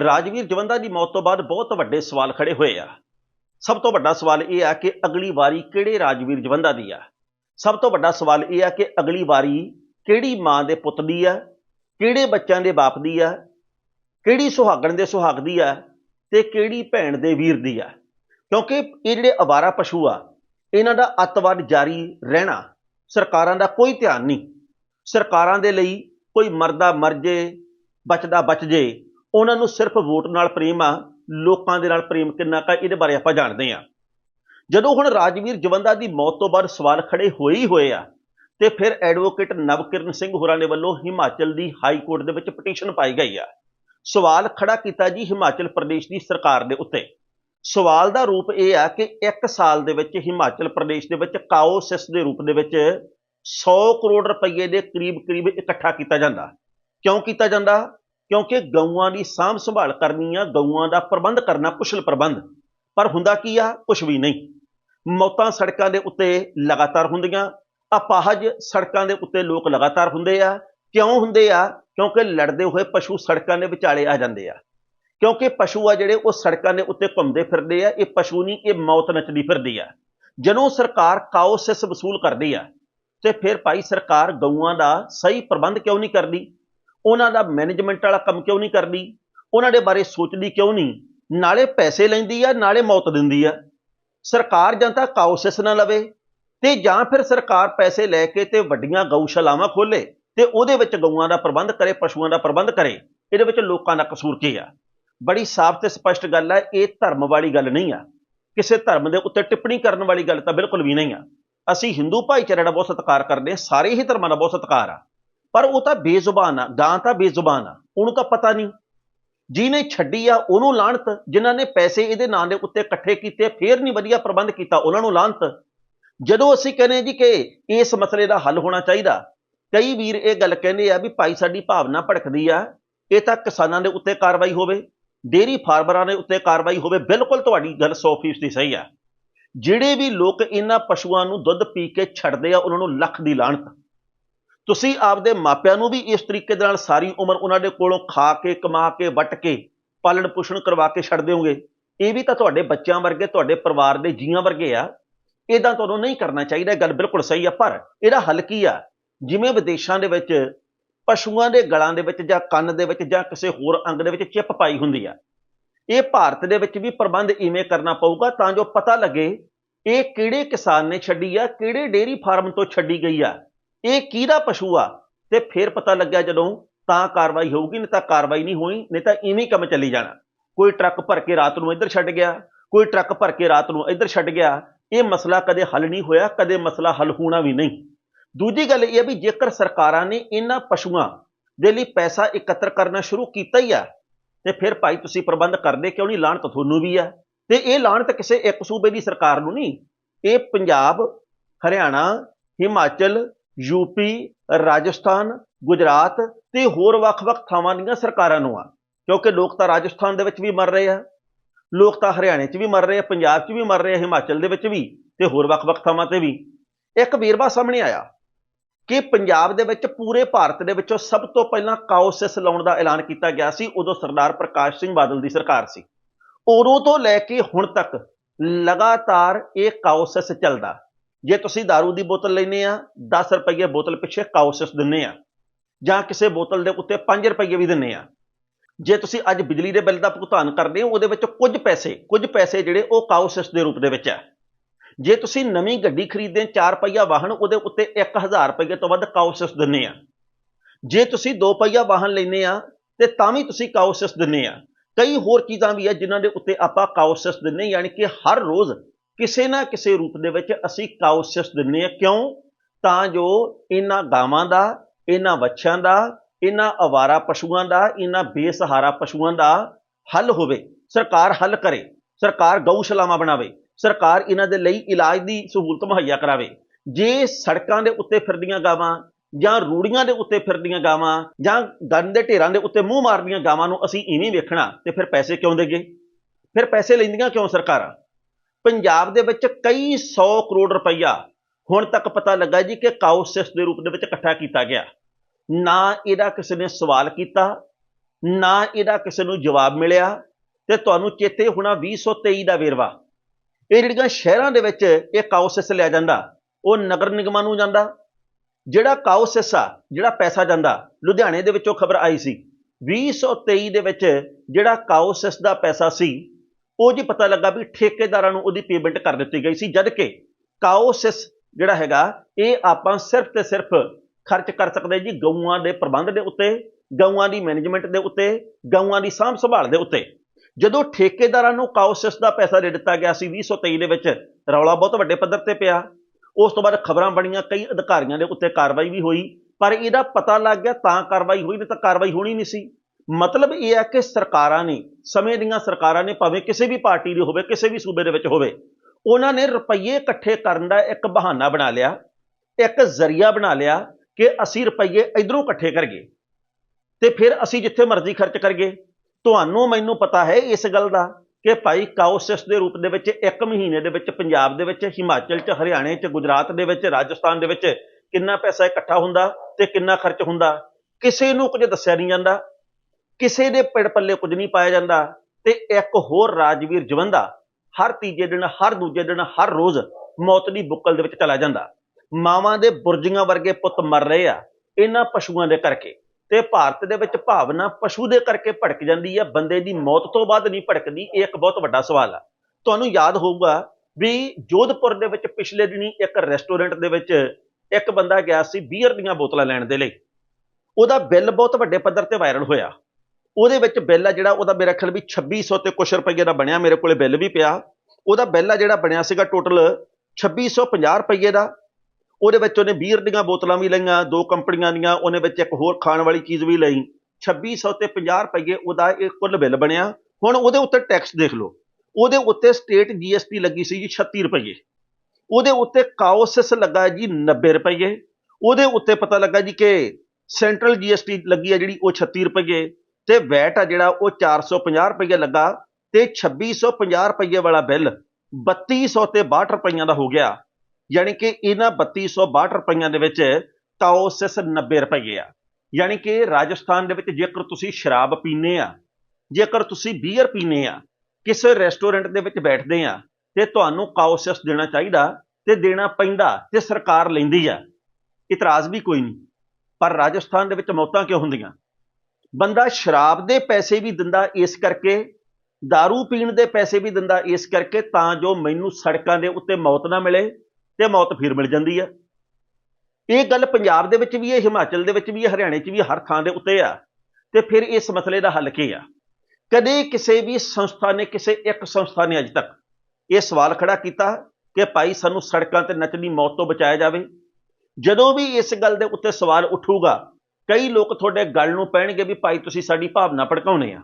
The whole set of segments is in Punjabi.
ਰਾਜਵੀਰ ਜਵੰਦਾ ਦੀ ਮੌਤ ਤੋਂ ਬਾਅਦ ਬਹੁਤ ਵੱਡੇ ਸਵਾਲ ਖੜੇ ਹੋਏ ਆ। ਸਭ ਤੋਂ ਵੱਡਾ ਸਵਾਲ ਇਹ ਆ ਕਿ ਅਗਲੀ ਵਾਰੀ ਕਿਹੜੇ ਰਾਜਵੀਰ ਜਵੰਦਾ ਦੀ ਆ? ਸਭ ਤੋਂ ਵੱਡਾ ਸਵਾਲ ਇਹ ਆ ਕਿ ਅਗਲੀ ਵਾਰੀ ਕਿਹੜੀ ਮਾਂ ਦੇ ਪੁੱਤ ਦੀ ਆ? ਕਿਹੜੇ ਬੱਚਿਆਂ ਦੇ ਬਾਪ ਦੀ ਆ? ਕਿਹੜੀ ਸੁਹਾਗਣ ਦੇ ਸੁਹਾਗ ਦੀ ਆ? ਤੇ ਕਿਹੜੀ ਭੈਣ ਦੇ ਵੀਰ ਦੀ ਆ? ਕਿਉਂਕਿ ਇਹ ਜਿਹੜੇ ਅਵਾਰਾ ਪਸ਼ੂ ਆ, ਇਹਨਾਂ ਦਾ ਅੱਤਵਾਦ ਜਾਰੀ ਰਹਿਣਾ ਸਰਕਾਰਾਂ ਦਾ ਕੋਈ ਧਿਆਨ ਨਹੀਂ। ਸਰਕਾਰਾਂ ਦੇ ਲਈ ਕੋਈ ਮਰਦਾ ਮਰ ਜੇ, ਬਚਦਾ ਬਚ ਜੇ ਉਹਨਾਂ ਨੂੰ ਸਿਰਫ ਵੋਟ ਨਾਲ ਪ੍ਰੇਮ ਆ, ਲੋਕਾਂ ਦੇ ਨਾਲ ਪ੍ਰੇਮ ਕਿੰਨਾ ਕਾ ਇਹਦੇ ਬਾਰੇ ਆਪਾਂ ਜਾਣਦੇ ਆ ਜਦੋਂ ਹੁਣ ਰਾਜਵੀਰ ਜਵੰਦਾ ਦੀ ਮੌਤ ਤੋਂ ਬਾਅਦ ਸਵਾਲ ਖੜੇ ਹੋਏ ਹੀ ਹੋਏ ਆ, ਤੇ ਫਿਰ ਐਡਵੋਕੇਟ ਨਵਕਿਰਨ ਸਿੰਘ ਹੋਰਾਂ ਦੇ ਵੱਲੋਂ ਹਿਮਾਚਲ ਦੀ ਹਾਈ ਕੋਰਟ ਦੇ ਵਿੱਚ ਪਟੀਸ਼ਨ ਪਾਈ ਗਈ ਆ। ਸਵਾਲ ਖੜਾ ਕੀਤਾ ਜੀ ਹਿਮਾਚਲ ਪ੍ਰਦੇਸ਼ ਦੀ ਸਰਕਾਰ ਦੇ ਉੱਤੇ। ਸਵਾਲ ਦਾ ਰੂਪ ਇਹ ਆ ਕਿ 1 ਸਾਲ ਦੇ ਵਿੱਚ ਹਿਮਾਚਲ ਪ੍ਰਦੇਸ਼ ਦੇ ਵਿੱਚ ਕਾਓਸਿਸ ਦੇ ਰੂਪ ਦੇ ਵਿੱਚ 100 ਕਰੋੜ ਰੁਪਏ ਦੇ ਕਰੀਬ ਕਰੀਬ ਇਕੱਠਾ ਕੀਤਾ ਜਾਂਦਾ। ਕਿਉਂ ਕੀਤਾ ਜਾਂਦਾ? ਕਿਉਂਕਿ ਗਊਆਂ ਦੀ ਸਾਂਭ ਸੰਭਾਲ ਕਰਨੀ ਆ, ਗਊਆਂ ਦਾ ਪ੍ਰਬੰਧ ਕਰਨਾ, ਕੁਸ਼ਲ ਪ੍ਰਬੰਧ। ਪਰ ਹੁੰਦਾ ਕੀ ਆ? ਕੁਝ ਵੀ ਨਹੀਂ। ਮੌਤਾਂ ਸੜਕਾਂ ਦੇ ਉੱਤੇ ਲਗਾਤਾਰ ਹੁੰਦੀਆਂ। ਅਪਾਹਜ ਸੜਕਾਂ ਦੇ ਉੱਤੇ ਲੋਕ ਲਗਾਤਾਰ ਹੁੰਦੇ ਆ। ਕਿਉਂ ਹੁੰਦੇ ਆ? ਕਿਉਂਕਿ ਲੜਦੇ ਹੋਏ ਪਸ਼ੂ ਸੜਕਾਂ ਦੇ ਵਿਚਾਲੇ ਆ ਜਾਂਦੇ ਆ। ਕਿਉਂਕਿ ਪਸ਼ੂ ਆ ਜਿਹੜੇ, ਉਹ ਸੜਕਾਂ ਦੇ ਉੱਤੇ ਘੁੰਮਦੇ ਫਿਰਦੇ ਆ। ਇਹ ਪਸ਼ੂ ਨਹੀਂ, ਇਹ ਮੌਤ ਨੱਚਦੀ ਫਿਰਦੀ ਆ। ਜਦੋਂ ਸਰਕਾਰ ਕਾਓ ਸਿਸ ਵਸੂਲ ਕਰਦੀ ਆ, ਤੇ ਫਿਰ ਭਾਈ ਸਰਕਾਰ ਗਊਆਂ ਦਾ ਸਹੀ ਪ੍ਰਬੰਧ ਕਿਉਂ ਨਹੀਂ ਕਰਦੀ? ਉਹਨਾਂ ਦਾ ਮੈਨੇਜਮੈਂਟ ਵਾਲਾ ਕੰਮ ਕਿਉਂ ਨਹੀਂ ਕਰਦੀ? ਉਹਨਾਂ ਦੇ ਬਾਰੇ ਸੋਚਦੀ ਕਿਉਂ ਨਹੀਂ? ਨਾਲੇ ਪੈਸੇ ਲੈਂਦੀ ਆ, ਨਾਲੇ ਮੌਤ ਦਿੰਦੀ ਆ। ਸਰਕਾਰ ਜਾਂ ਤਾਂ ਕਾਓਸਿਸ ਨਾ ਲਵੇ ਤੇ ਜਾਂ ਫਿਰ ਸਰਕਾਰ ਪੈਸੇ ਲੈ ਕੇ ਤੇ ਵੱਡੀਆਂ ਗਊਸ਼ਾਲਾਵਾਂ ਖੋਲੇ ਤੇ ਉਹਦੇ ਵਿੱਚ ਗਊਆਂ ਦਾ ਪ੍ਰਬੰਧ ਕਰੇ, ਪਸ਼ੂਆਂ ਦਾ ਪ੍ਰਬੰਧ ਕਰੇ। ਇਹਦੇ ਵਿੱਚ ਲੋਕਾਂ ਦਾ ਕਸੂਰ ਕੀ ਆ? ਬੜੀ ਸਾਫ਼ ਤੇ ਸਪਸ਼ਟ ਗੱਲ ਹੈ ਇਹ ਧਰਮ ਵਾਲੀ ਗੱਲ ਨਹੀਂ ਆ। ਕਿਸੇ ਧਰਮ ਦੇ ਉੱਤੇ ਟਿੱਪਣੀ ਕਰਨ ਵਾਲੀ ਗੱਲ ਤਾਂ ਬਿਲਕੁਲ ਵੀ ਨਹੀਂ ਆ। ਅਸੀਂ ਹਿੰਦੂ ਭਾਈਚਾਰੇ ਦਾ ਬਹੁਤ ਸਤਿਕਾਰ ਕਰਦੇ ਹਾਂ ਸਾਰੇ ਹੀ ਧਰਮਾਂ ਦਾ ਬਹੁਤ ਸਤਿਕਾਰ ਆ। ਪਰ ਉਹ ਤਾਂ ਬੇਜ਼ੁਬਾਨ ਆ ਗਾਂ ਤਾਂ ਬੇਜ਼ੁਬਾਨ ਆ। ਉਹਨੂੰ ਤਾਂ ਪਤਾ ਨਹੀਂ। ਜਿਹਨੇ ਛੱਡੀ ਆ, ਉਹਨੂੰ ਲਾਣਤ ਜਿਨ੍ਹਾਂ ਨੇ ਪੈਸੇ ਇਹਦੇ ਨਾਂ ਦੇ ਉੱਤੇ ਇਕੱਠੇ ਕੀਤੇ, ਫੇਰ ਨਹੀਂ ਵਧੀਆ ਪ੍ਰਬੰਧ ਕੀਤਾ, ਉਹਨਾਂ ਨੂੰ ਲਾਹਣਤ ਜਦੋਂ ਅਸੀਂ ਕਹਿੰਦੇ ਜੀ ਕਿ ਇਸ ਮਸਲੇ ਦਾ ਹੱਲ ਹੋਣਾ ਚਾਹੀਦਾ, ਕਈ ਵੀਰ ਇਹ ਗੱਲ ਕਹਿੰਦੇ ਆ ਵੀ ਭਾਈ ਸਾਡੀ ਭਾਵਨਾ ਭੜਕਦੀ ਆ, ਇਹ ਤਾਂ ਕਿਸਾਨਾਂ ਦੇ ਉੱਤੇ ਕਾਰਵਾਈ ਹੋਵੇ ਡੇਰੀ ਫਾਰਮਰਾਂ ਦੇ ਉੱਤੇ ਕਾਰਵਾਈ ਹੋਵੇ, ਬਿਲਕੁਲ ਤੁਹਾਡੀ ਗੱਲ 100% ਦੀ ਸਹੀ ਆ। ਜਿਹੜੇ ਵੀ ਲੋਕ ਇਹਨਾਂ ਪਸ਼ੂਆਂ ਨੂੰ ਦੁੱਧ ਪੀ ਕੇ ਛੱਡਦੇ ਆ, ਉਹਨਾਂ ਨੂੰ ਲੱਖ ਦੀ ਲਾਹਣਤ ਤੁਸੀਂ ਆਪਦੇ ਮਾਪਿਆਂ ਨੂੰ ਵੀ ਇਸ ਤਰੀਕੇ ਦੇ ਨਾਲ ਸਾਰੀ ਉਮਰ ਉਹਨਾਂ ਦੇ ਕੋਲੋਂ ਖਾ ਕੇ, ਕਮਾ ਕੇ, ਵਟ ਕੇ ਪਾਲਣ ਪੋਸ਼ਣ ਕਰਵਾ ਕੇ ਛੱਡ ਦਿਓਗੇ ਇਹ ਵੀ ਤਾਂ ਤੁਹਾਡੇ ਬੱਚਿਆਂ ਵਰਗੇ, ਤੁਹਾਡੇ ਪਰਿਵਾਰ ਦੇ ਜੀਆਂ ਵਰਗੇ ਆ। ਇਦਾਂ ਤੁਹਾਨੂੰ ਨਹੀਂ ਕਰਨਾ ਚਾਹੀਦਾ, ਇਹ ਗੱਲ ਬਿਲਕੁਲ ਸਹੀ ਆ, ਪਰ ਇਹਦਾ ਹੱਲ ਕੀ ਆ? ਜਿਵੇਂ ਵਿਦੇਸ਼ਾਂ ਦੇ ਵਿੱਚ ਪਸ਼ੂਆਂ ਦੇ ਗਲਾਂ ਦੇ ਵਿੱਚ ਜਾਂ ਕੰਨ ਦੇ ਵਿੱਚ ਜਾਂ ਕਿਸੇ ਹੋਰ ਅੰਗ ਦੇ ਵਿੱਚ ਚਿੱਪ ਪਾਈ ਹੁੰਦੀ ਆ। ਇਹ ਭਾਰਤ ਦੇ ਵਿੱਚ ਵੀ ਪ੍ਰਬੰਧ ਇਵੇਂ ਕਰਨਾ ਪਊਗਾ ਤਾਂ ਜੋ ਪਤਾ ਲੱਗੇ ਇਹ ਕਿਹੜੇ ਕਿਸਾਨ ਨੇ ਛੱਡੀ ਆ, ਕਿਹੜੇ ਡੇਰੀ ਫਾਰਮ ਤੋਂ ਛੱਡੀ ਗਈ ਆ। ਇਹ ਕਿਹਦਾ ਪਸ਼ੂ ਆ? ਤੇ ਫਿਰ ਪਤਾ ਲੱਗਿਆ ਜਦੋਂ ਤਾਂ ਕਾਰਵਾਈ ਹੋਊਗੀ, ਨਹੀਂ ਤਾਂ ਕਾਰਵਾਈ ਨਹੀਂ ਹੋਈ, ਨਹੀਂ ਤਾਂ ਇਵੇਂ ਕੰਮ ਚੱਲੀ ਜਾਣਾ। ਕੋਈ ਟਰੱਕ ਭਰ ਕੇ ਰਾਤ ਨੂੰ ਇੱਧਰ ਛੱਡ ਗਿਆ, ਕੋਈ ਟਰੱਕ ਭਰ ਕੇ ਰਾਤ ਨੂੰ ਇੱਧਰ ਛੱਡ ਗਿਆ, ਇਹ ਮਸਲਾ ਕਦੇ ਹੱਲ ਨਹੀਂ ਹੋਇਆ, ਕਦੇ ਮਸਲਾ ਹੱਲ ਹੋਣਾ ਵੀ ਨਹੀਂ। ਦੂਜੀ ਗੱਲ ਇਹ ਹੈ ਵੀ ਜੇਕਰ ਸਰਕਾਰਾਂ ਨੇ ਇਹਨਾਂ ਪਸ਼ੂਆਂ ਦੇ ਲਈ ਪੈਸਾ ਇਕੱਤਰ ਕਰਨਾ ਸ਼ੁਰੂ ਕੀਤਾ ਹੀ ਆ, ਤੇ ਫਿਰ ਭਾਈ ਤੁਸੀਂ ਪ੍ਰਬੰਧ ਕਰਦੇ ਕਿਉਂ ਨਹੀਂ? ਲਾਣ ਤਾਂ ਤੁਹਾਨੂੰ ਵੀ ਆ। ਤੇ ਇਹ ਲਾਣ ਤਾਂ ਕਿਸੇ ਇੱਕ ਸੂਬੇ ਦੀ ਸਰਕਾਰ ਨੂੰ ਨਹੀਂ। ਇਹ ਪੰਜਾਬ, ਹਰਿਆਣਾ, ਹਿਮਾਚਲ ਯੂਪੀ, ਰਾਜਸਥਾਨ, ਗੁਜਰਾਤ ਤੇ ਹੋਰ ਵੱਖ-ਵੱਖ ਥਾਵਾਂ ਦੀਆਂ ਸਰਕਾਰਾਂ ਨੂੰ ਆ। ਕਿਉਂਕਿ ਲੋਕ ਤਾਂ ਰਾਜਸਥਾਨ ਦੇ ਵਿੱਚ ਵੀ ਮਰ ਰਹੇ ਆ। ਲੋਕ ਤਾਂ ਹਰਿਆਣੇ 'ਚ ਵੀ ਮਰ ਰਹੇ ਆ, ਪੰਜਾਬ 'ਚ ਵੀ ਮਰ ਰਹੇ ਆ, ਹਿਮਾਚਲ ਦੇ ਵਿੱਚ ਵੀ ਤੇ ਹੋਰ ਵੱਖ-ਵੱਖ ਥਾਵਾਂ ਤੇ ਵੀ। ਇੱਕ ਵੇਰਵਾ ਸਾਹਮਣੇ ਆਇਆ ਕਿ ਪੰਜਾਬ ਦੇ ਵਿੱਚ ਪੂਰੇ ਭਾਰਤ ਦੇ ਵਿੱਚੋਂ ਸਭ ਤੋਂ ਪਹਿਲਾਂ ਕਾਓਸਿਸ ਲਾਉਣ ਦਾ ਐਲਾਨ ਕੀਤਾ ਗਿਆ ਸੀ, ਉਦੋਂ ਸਰਦਾਰ ਪ੍ਰਕਾਸ਼ ਸਿੰਘ ਬਾਦਲ ਦੀ ਸਰਕਾਰ ਸੀ। ਉਦੋਂ ਤੋਂ ਲੈ ਕੇ ਹੁਣ ਤੱਕ ਲਗਾਤਾਰ ਇਹ ਕਾਓਸਿਸ ਚੱਲਦਾ। ਜੇ ਤੁਸੀਂ दारू ਦੀ ਬੋਤਲ ਲੈਨੇ ਆ 10 ਰੁਪਏ ਬੋਤਲ ਪਿੱਛੇ ਕਾਓਸਿਸ ਦਿੰਨੇ ਆ, ਜਾਂ ਕਿਸੇ ਬੋਤਲ ਦੇ ਉੱਤੇ 5 ਰੁਪਏ ਵੀ ਦਿੰਨੇ ਆ। ਜੇ ਤੁਸੀਂ ਅੱਜ ਬਿਜਲੀ ਦੇ ਬਿੱਲ ਦਾ ਭੁਗਤਾਨ ਕਰਦੇ ਹੋ, ਉਹਦੇ ਵਿੱਚ ਕੁਝ ਪੈਸੇ ਕੁਝ ਪੈਸੇ ਜਿਹੜੇ ਉਹ ਕਾਓਸਿਸ ਦੇ ਰੂਪ ਦੇ ਵਿੱਚ ਆ। ਜੇ ਤੁਸੀਂ ਨਵੀਂ ਗੱਡੀ ਖਰੀਦਦੇ 4 ਪਹੀਆ ਵਾਹਨ, ਉਹਦੇ ਉੱਤੇ 1000 ਰੁਪਏ ਤੋਂ ਵੱਧ ਕਾਓਸਿਸ ਦਿੰਨੇ ਆ। ਜੇ ਤੁਸੀਂ 2 ਪਹੀਆ ਵਾਹਨ ਲੈਨੇ ਆ, ਤੇ ਤਾਂ ਵੀ ਤੁਸੀਂ ਕਾਓਸਿਸ ਦਿੰਨੇ ਆ। ਕਈ ਹੋਰ ਚੀਜ਼ਾਂ ਵੀ ਆ, ਜਿਨ੍ਹਾਂ ਦੇ ਉੱਤੇ ਆਪਾਂ ਕਾਓਸਿਸ ਦਿੰਨੇ ਯਾਨੀ ਕਿ ਹਰ ਰੋਜ਼ ਕਿਸੇ ਨਾ ਕਿਸੇ ਰੂਪ ਦੇ ਵਿੱਚ ਅਸੀਂ ਕਾਓਸਿਸ ਦਿੰਨੇ ਆ ਕਿਉਂ? ਤਾਂ ਜੋ ਇਹਨਾਂ ਗਾਵਾਂ ਦਾ, ਇਹਨਾਂ ਵੱਛਿਆਂ ਦਾ, ਇਹਨਾਂ ਅਵਾਰਾ ਪਸ਼ੂਆਂ ਦਾ, ਇਹਨਾਂ ਬੇਸਹਾਰਾ ਪਸ਼ੂਆਂ ਦਾ ਹੱਲ ਹੋਵੇ। ਸਰਕਾਰ ਹੱਲ ਕਰੇ। ਸਰਕਾਰ ਗਊਸ਼ਾਲਾਵਾਂ ਬਣਾਵੇ। ਸਰਕਾਰ ਇਹਨਾਂ ਦੇ ਲਈ ਇਲਾਜ ਦੀ ਸਹੂਲਤ ਮੁਹੱਈਆ ਕਰਾਵੇ। ਜੇ ਸੜਕਾਂ ਦੇ ਉੱਤੇ ਫਿਰਦੀਆਂ ਗਾਵਾਂ ਜਾਂ ਰੂੜੀਆਂ ਦੇ ਉੱਤੇ ਫਿਰਦੀਆਂ ਗਾਵਾਂ ਜਾਂ ਗੰਦ ਦੇ ਢੇਰਾਂ ਦੇ ਉੱਤੇ ਮੂੰਹ ਮਾਰਦੀਆਂ ਗਾਵਾਂ ਨੂੰ ਅਸੀਂ ਇਵੇਂ ਵੇਖਣਾ, ਤੇ ਫਿਰ ਪੈਸੇ ਕਿਉਂ ਦੇਗੇ? ਫਿਰ ਪੈਸੇ ਲੈਂਦੀਆਂ ਕਿਉਂ ਸਰਕਾਰਾਂ? ਪੰਜਾਬ ਦੇ ਵਿੱਚ ਕਈ 100 ਕਰੋੜ ਰੁਪਈਆ ਹੁਣ ਤੱਕ ਪਤਾ ਲੱਗਾ ਜੀ ਕਿ ਕਾਉਸਿਸ ਦੇ ਰੂਪ ਦੇ ਵਿੱਚ ਇਕੱਠਾ ਕੀਤਾ ਗਿਆ। ਨਾ ਇਹਦਾ ਕਿਸੇ ਨੇ ਸਵਾਲ ਕੀਤਾ, ਨਾ ਇਹਦਾ ਕਿਸੇ ਨੂੰ ਜਵਾਬ ਮਿਲਿਆ ਤੇ ਤੁਹਾਨੂੰ ਚੇਤੇ ਹੋਣਾ 2023 ਦਾ ਵੇਰਵਾ। ਇਹ ਜਿਹੜੀਆਂ ਸ਼ਹਿਰਾਂ ਦੇ ਵਿੱਚ ਇਹ ਕਾਉਸਿਸ ਲਿਆ ਜਾਂਦਾ, ਉਹ ਨਗਰ ਨਿਗਮਾਂ ਨੂੰ ਜਾਂਦਾ, ਜਿਹੜਾ ਕਾਉਸਿਸ ਆ, ਜਿਹੜਾ ਪੈਸਾ ਜਾਂਦਾ, ਲੁਧਿਆਣੇ ਦੇ ਵਿੱਚੋਂ ਖਬਰ ਆਈ ਸੀ 2023 ਦੇ ਵਿੱਚ ਜਿਹੜਾ ਕਾਉਸਿਸ ਦਾ ਪੈਸਾ ਸੀ ਉਹ ਜੀ ਪਤਾ ਲੱਗਾ ਵੀ ਠੇਕੇਦਾਰਾਂ ਨੂੰ ਉਹਦੀ ਪੇਮੈਂਟ ਕਰ ਦਿੱਤੀ ਗਈ ਸੀ, ਜਦ ਕਿ ਕਾਉਸਿਸ ਜਿਹੜਾ ਹੈਗਾ, ਇਹ ਆਪਾਂ ਸਿਰਫ ਤੇ ਸਿਰਫ ਖਰਚ ਕਰ ਸਕਦੇ ਜੀ ਗਊਆਂ ਦੇ ਪ੍ਰਬੰਧ ਦੇ ਉੱਤੇ, ਗਊਆਂ ਦੀ ਮੈਨੇਜਮੈਂਟ ਦੇ ਉੱਤੇ, ਗਊਆਂ ਦੀ ਸਾਂਭ ਸੰਭਾਲ ਦੇ ਉੱਤੇ। ਜਦੋਂ ਠੇਕੇਦਾਰਾਂ ਨੂੰ ਕਾਓਸਿਸ ਦਾ ਪੈਸਾ ਦੇ ਦਿੱਤਾ ਗਿਆ ਸੀ 2023 ਦੇ ਵਿੱਚ ਰੌਲਾ ਬਹੁਤ ਵੱਡੇ ਪੱਧਰ ਤੇ ਪਿਆ। ਉਸ ਤੋਂ ਬਾਅਦ ਖਬਰਾਂ ਬਣੀਆਂ, ਕਈ ਅਧਿਕਾਰੀਆਂ ਦੇ ਉੱਤੇ ਕਾਰਵਾਈ ਵੀ ਹੋਈ, ਪਰ ਇਹਦਾ ਪਤਾ ਲੱਗ ਗਿਆ ਤਾਂ ਕਾਰਵਾਈ ਹੋਈ, ਨਹੀਂ ਤਾਂ ਕਾਰਵਾਈ ਹੋਣੀ ਨਹੀਂ ਸੀ। ਮਤਲਬ ਇਹ ਹੈ ਕਿ ਸਰਕਾਰਾਂ ਨੇ, ਸਮੇਂ ਦੀਆਂ ਸਰਕਾਰਾਂ ਨੇ, ਭਾਵੇਂ ਕਿਸੇ ਵੀ ਪਾਰਟੀ ਦੀ ਹੋਵੇ, ਕਿਸੇ ਵੀ ਸੂਬੇ ਦੇ ਵਿੱਚ ਹੋਵੇ, ਉਹਨਾਂ ਨੇ ਰੁਪਈਏ ਇਕੱਠੇ ਕਰਨ ਦਾ ਇੱਕ ਬਹਾਨਾ ਬਣਾ ਲਿਆ, ਇੱਕ ਜ਼ਰੀਆ ਬਣਾ ਲਿਆ ਕਿ ਅਸੀਂ ਰੁਪਈਏ ਇਧਰੋਂ ਇਕੱਠੇ ਕਰਗੇ ਤੇ ਫਿਰ ਅਸੀਂ ਜਿੱਥੇ ਮਰਜ਼ੀ ਖਰਚ ਕਰਗੇ ਤੁਹਾਨੂੰ ਮੈਨੂੰ ਪਤਾ ਹੈ ਇਸ ਗੱਲ ਦਾ ਕਿ ਭਾਈ ਕਾਉਸਿਸ ਦੇ ਰੂਪ ਦੇ ਵਿੱਚ ਇੱਕ ਮਹੀਨੇ ਦੇ ਵਿੱਚ ਪੰਜਾਬ ਦੇ ਵਿੱਚ, ਹਿਮਾਚਲ 'ਚ, ਹਰਿਆਣੇ 'ਚ, ਗੁਜਰਾਤ ਦੇ ਵਿੱਚ, ਰਾਜਸਥਾਨ ਦੇ ਵਿੱਚ ਕਿੰਨਾ ਪੈਸਾ ਇਕੱਠਾ ਹੁੰਦਾ ਤੇ ਕਿੰਨਾ ਖਰਚ ਹੁੰਦਾ, ਕਿਸੇ ਨੂੰ ਕੁਝ ਦੱਸਿਆ ਨਹੀਂ ਜਾਂਦਾ। ਕਿਸੇ ਦੇ ਪਿੜ ਪੱਲੇ ਕੁਝ ਨਹੀਂ ਪਾਇਆ ਜਾਂਦਾ ਤੇ ਇੱਕ ਹੋਰ ਰਾਜਵੀਰ ਜਵੰਦਾ ਹਰ ਤੀਜੇ ਦਿਨ, ਹਰ ਦੂਜੇ ਦਿਨ, ਹਰ ਰੋਜ਼ ਮੌਤ ਦੀ ਬੁੱਕਲ ਦੇ ਵਿੱਚ ਚਲਾ ਜਾਂਦਾ। ਮਾਵਾਂ ਦੇ ਬੁਰਜੀਆਂ ਵਰਗੇ ਪੁੱਤ ਮਰ ਰਹੇ ਆ ਇਹਨਾਂ ਪਸ਼ੂਆਂ ਦੇ ਕਰਕੇ ਤੇ ਭਾਰਤ ਦੇ ਵਿੱਚ ਭਾਵਨਾ ਪਸ਼ੂ ਦੇ ਕਰਕੇ ਭੜਕ ਜਾਂਦੀ ਆ, ਬੰਦੇ ਦੀ ਮੌਤ ਤੋਂ ਬਾਅਦ ਨਹੀਂ ਭੜਕਦੀ, ਇਹ ਇੱਕ ਬਹੁਤ ਵੱਡਾ ਸਵਾਲ ਆ। ਤੁਹਾਨੂੰ ਯਾਦ ਹੋਊਗਾ ਵੀ ਜੋਧਪੁਰ ਦੇ ਵਿੱਚ ਪਿਛਲੇ ਦਿਨੀ ਇੱਕ ਰੈਸਟੋਰੈਂਟ ਦੇ ਵਿੱਚ ਇੱਕ ਬੰਦਾ ਗਿਆ ਸੀ ਬੀਅਰ ਦੀਆਂ ਬੋਤਲਾਂ ਲੈਣ ਦੇ ਲਈ। ਉਹਦਾ ਬਿੱਲ ਬਹੁਤ ਵੱਡੇ ਪੱਧਰ ਤੇ ਵਾਇਰਲ ਹੋਇਆ। ਉਹਦੇ ਵਿੱਚ ਬਿੱਲ ਆ ਜਿਹੜਾ, ਉਹਦਾ ਮੇਰੇ ਖਿਆਲ ਵੀ 2600 ਤੇ ਕੁਛ ਰੁਪਏ ਦਾ ਬਣਿਆ, ਮੇਰੇ ਕੋਲੇ ਬਿੱਲ ਵੀ ਪਿਆ। ਉਹਦਾ ਬਿੱਲ ਆ ਜਿਹੜਾ ਬਣਿਆ ਸੀਗਾ ਟੋਟਲ 2650 ਰੁਪਏ ਦਾ। ਉਹਦੇ ਵਿੱਚ ਉਹਨੇ ਬੀਅਰ ਦੀਆਂ ਬੋਤਲਾਂ ਵੀ ਲਈਆਂ, ਦੋ ਕੰਪਨੀਆਂ ਦੀਆਂ, ਉਹਨੇ ਵਿੱਚ ਇੱਕ ਹੋਰ ਖਾਣ ਵਾਲੀ ਚੀਜ਼ ਵੀ ਲਈ। 2600 ਤੇ 50 ਰੁਪਏ ਉਹਦਾ ਇਹ ਕੁੱਲ ਬਿੱਲ ਬਣਿਆ। ਹੁਣ ਉਹਦੇ ਉੱਤੇ ਟੈਕਸ ਦੇਖ ਲਓ। ਉਹਦੇ ਉੱਤੇ ਸਟੇਟ ਜੀਐਸਟੀ ਲੱਗੀ ਸੀ ਜੀ 36 ਰੁਪਏ ਉਹਦੇ ਉੱਤੇ ਕਾਓਸਿਸ ਲੱਗਾ ਜੀ 90 ਰੁਪਏ ਉਹਦੇ ਉੱਤੇ ਪਤਾ ਲੱਗਾ ਜੀ ਕਿ ਸੈਂਟਰਲ ਜੀਐਸਟੀ ਲੱਗੀ ਹੈ ਜਿਹੜੀ ਉਹ 36 ਰੁਪਏ ਤੇ ਵੈਟ ਆ ਜਿਹੜਾ ਉਹ 450 ਰੁਪਏ ਲੱਗਾ ਤੇ 2650 ਰੁਪਏ ਵਾਲਾ ਬਿੱਲ 3200 ਤੇ 62 ਰੁਪਈਆਂ ਦਾ ਹੋ ਗਿਆ। ਯਾਨੀ ਕਿ ਇਹਨਾਂ 3262 ਰੁਪਈਆਂ ਦੇ ਵਿੱਚ ਕਾਉਸਿਸ 90 ਰੁਪਏ ਆ। ਯਾਨੀ ਕਿ ਰਾਜਸਥਾਨ ਦੇ ਵਿੱਚ ਜੇਕਰ ਤੁਸੀਂ ਸ਼ਰਾਬ ਪੀਨੇ ਆ, ਜੇਕਰ ਤੁਸੀਂ ਬੀਅਰ ਪੀਨੇ ਆ, ਕਿਸੇ ਰੈਸਟੋਰੈਂਟ ਦੇ ਵਿੱਚ ਬੈਠਦੇ ਆ, ਤੇ ਤੁਹਾਨੂੰ ਕਾਓਸਿਸ ਦੇਣਾ ਚਾਹੀਦਾ ਤੇ ਦੇਣਾ ਪੈਂਦਾ ਤੇ ਸਰਕਾਰ ਲੈਂਦੀ ਆ। ਇਤਰਾਜ਼ ਵੀ ਕੋਈ ਨਹੀਂ। ਪਰ ਰਾਜਸਥਾਨ ਦੇ ਵਿੱਚ ਮੌਤਾਂ ਕਿਉਂ ਹੁੰਦੀਆਂ? ਬੰਦਾ ਸ਼ਰਾਬ ਦੇ ਪੈਸੇ ਵੀ ਦਿੰਦਾ ਇਸ ਕਰਕੇ, दारू ਪੀਣ ਦੇ ਪੈਸੇ ਵੀ ਦਿੰਦਾ ਇਸ ਕਰਕੇ ਤਾਂ ਜੋ ਮੈਨੂੰ ਸੜਕਾਂ ਦੇ ਉੱਤੇ ਮੌਤ ਨਾ ਮਿਲੇ ਤੇ ਮੌਤ ਫਿਰ ਮਿਲ ਜਾਂਦੀ ਆ। ਇਹ ਗੱਲ ਪੰਜਾਬ ਦੇ ਵਿੱਚ ਵੀ ਹੈ, ਹਿਮਾਚਲ ਦੇ ਵਿੱਚ ਵੀ ਹੈ, ਹਰਿਆਣੇ 'ਚ ਵੀ ਹਰ ਥਾਂ ਦੇ ਉੱਤੇ ਆ। ਤੇ ਫਿਰ ਇਸ ਮਸਲੇ ਦਾ ਹੱਲ ਕੀ ਆ? ਕਦੇ ਕਿਸੇ ਵੀ ਸੰਸਥਾ ਨੇ, ਕਿਸੇ ਇੱਕ ਸੰਸਥਾ ਨੇ ਅਜੇ ਤੱਕ ਇਹ ਸਵਾਲ ਖੜਾ ਕੀਤਾ ਕਿ ਭਾਈ ਸਾਨੂੰ ਸੜਕਾਂ ਤੇ ਨੱਚਦੀ ਮੌਤ ਤੋਂ ਬਚਾਇਆ ਜਾਵੇ। ਜਦੋਂ ਵੀ ਇਸ ਗੱਲ ਦੇ ਉੱਤੇ ਸਵਾਲ ਉੱਠੂਗਾ ਕਈ ਲੋਕ ਤੁਹਾਡੇ ਗੱਲ ਨੂੰ ਪੈਣਗੇ ਵੀ ਭਾਈ ਤੁਸੀਂ ਸਾਡੀ ਭਾਵਨਾ ਭੜਕਾਉਣੇ ਆ।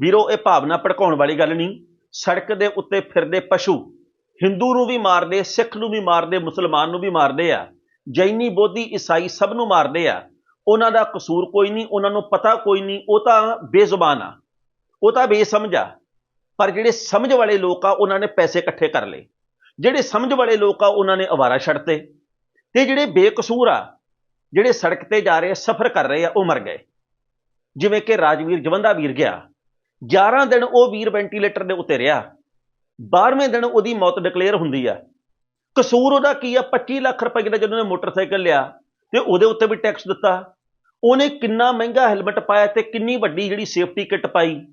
ਵੀਰੋ, ਇਹ ਭਾਵਨਾ ਭੜਕਾਉਣ ਵਾਲੀ ਗੱਲ ਨਹੀਂ। ਸੜਕ ਦੇ ਉੱਤੇ ਫਿਰਦੇ ਪਸ਼ੂ, ਹਿੰਦੂ ਨੂੰ ਵੀ ਮਾਰਦੇ, ਸਿੱਖ ਨੂੰ ਵੀ ਮਾਰਦੇ, ਮੁਸਲਮਾਨ ਨੂੰ ਵੀ ਮਾਰਦੇ ਆ। ਜੈਨੀ, ਬੋਧੀ, ਈਸਾਈ ਸਭ ਨੂੰ ਮਾਰਦੇ ਆ। ਉਹਨਾਂ ਦਾ ਕਸੂਰ ਕੋਈ ਨਹੀਂ, ਉਹਨਾਂ ਨੂੰ ਪਤਾ ਕੋਈ ਨਹੀਂ, ਉਹ ਤਾਂ ਬੇਜ਼ੁਬਾਨ ਆ। ਉਹ ਤਾਂ ਬੇਸਮਝ ਆ। ਪਰ ਜਿਹੜੇ ਸਮਝ ਵਾਲੇ ਲੋਕ ਆ, ਉਹਨਾਂ ਨੇ ਪੈਸੇ ਇਕੱਠੇ ਕਰ ਲਏ। ਜਿਹੜੇ ਸਮਝ ਵਾਲੇ ਲੋਕ ਆ, ਉਹਨਾਂ ਨੇ ਅਵਾਰਾ ਛੱਡਤੇ ਤੇ ਜਿਹੜੇ ਬੇਕਸੂਰ ਆ ਜਿਹੜੇ ਸੜਕ ਤੇ ਜਾ ਰਹੇ ਸਫ਼ਰ ਕਰ ਰਹੇ ਆ, ਉਹ ਮਰ ਗਏ। ਜਿਵੇਂ ਕਿ ਰਾਜਵੀਰ, ਜਵੰਦਾ ਵੀਰ ਗਿਆ। 11 ਦਿਨ ਉਹ ਵੀਰ ਵੈਂਟੀਲੇਟਰ ਦੇ ਉੱਤੇ ਰਿਹਾ। 12ਵੇਂ ਦਿਨ ਉਹਦੀ ਮੌਤ ਡਿਕਲੇਅਰ ਹੁੰਦੀ ਆ। ਕਸੂਰ ਉਹਦਾ ਕੀ ਆ? 25 ਲੱਖ ਰੁਪਏ ਦਾ ਜਦੋਂ ਉਹਨੇ ਮੋਟਰਸਾਈਕਲ ਲਿਆ ਤੇ ਉਹਦੇ ਉੱਤੇ ਵੀ ਟੈਕਸ ਦਿੱਤਾ। ਉਹਨੇ ਕਿੰਨਾ ਮਹਿੰਗਾ ਹੈਲਮਟ ਪਾਇਆ ਤੇ ਕਿੰਨੀ ਵੱਡੀ ਜਿਹੜੀ ਸੇਫਟੀ ਕਿੱਟ ਪਾਈ,